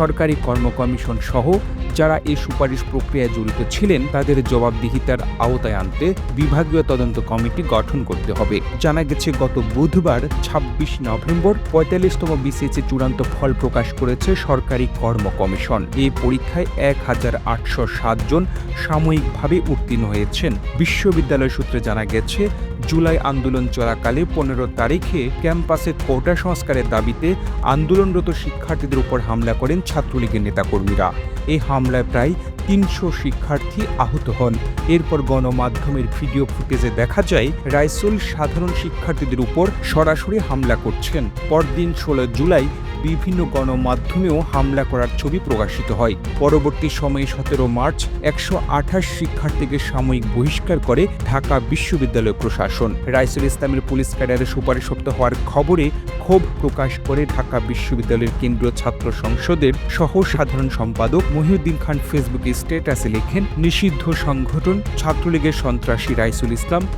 সরকারি কর্ম কমিশন সহ যারা এই সুপারিশ প্রক্রিয়ায় জড়িত ছিলেন, তাদের জবাবদিহিতার আওতায় আনতে বিভাগীয় তদন্ত কমিটি গঠন করতে হবে। জানা গেছে, গত বুধবার, ছাব্বিশ নভেম্বর, পঁয়তাল্লিশতম বিসিএসি চূড়ান্ত ফল প্রকাশ করেছে সরকারি কর্ম কমিশন এই পরীক্ষায় এক হাজার আটশো জন সাময়িকভাবে উত্তীর্ণ হয়েছেন। বিশ্ববিদ্যালয় সূত্রে জানা গেছে জুলাই আন্দোলন চলাকালে পনেরো তারিখে ক্যাম্পাসে কোটা সংস্কারের দাবিতে আন্দোলনরত শিক্ষার্থীদের উপর হামলা করেন ছাত্রলীগের নেতাকর্মীরা। এই হামলায় প্রায় তিনশো শিক্ষার্থী আহত হন। এরপর গণমাধ্যমের ভিডিও ফুটেজে দেখা যায়, রাইসুল সাধারণ শিক্ষার্থীদের উপর সরাসরি হামলা করছেন। পরদিন ষোলো জুলাই বিভিন্ন গণমাধ্যমেও হামলা করার ছবি প্রকাশিত হয়। পরবর্তী সময়ে সতেরো মার্চ একশো আঠাশ শিক্ষার্থীকে সাময়িক বহিষ্কার করে ঢাকা বিশ্ববিদ্যালয় প্রশাসন। রাইসুল ইসলামের পুলিশ ক্যাডারে সুপারিশপ্ত হওয়ার খবরে ক্ষোভ প্রকাশ করে ঢাকা বিশ্ববিদ্যালয়ের কেন্দ্রীয় ছাত্র সংসদের সহ সাধারণ সম্পাদক মহিউদ্দিন খান ফেসবুকে স্ট্যাটাসে লেখেন, নিষিদ্ধ সংগঠন ছাত্রলীগের সন্ত্রাসী রাইসুল ইসলাম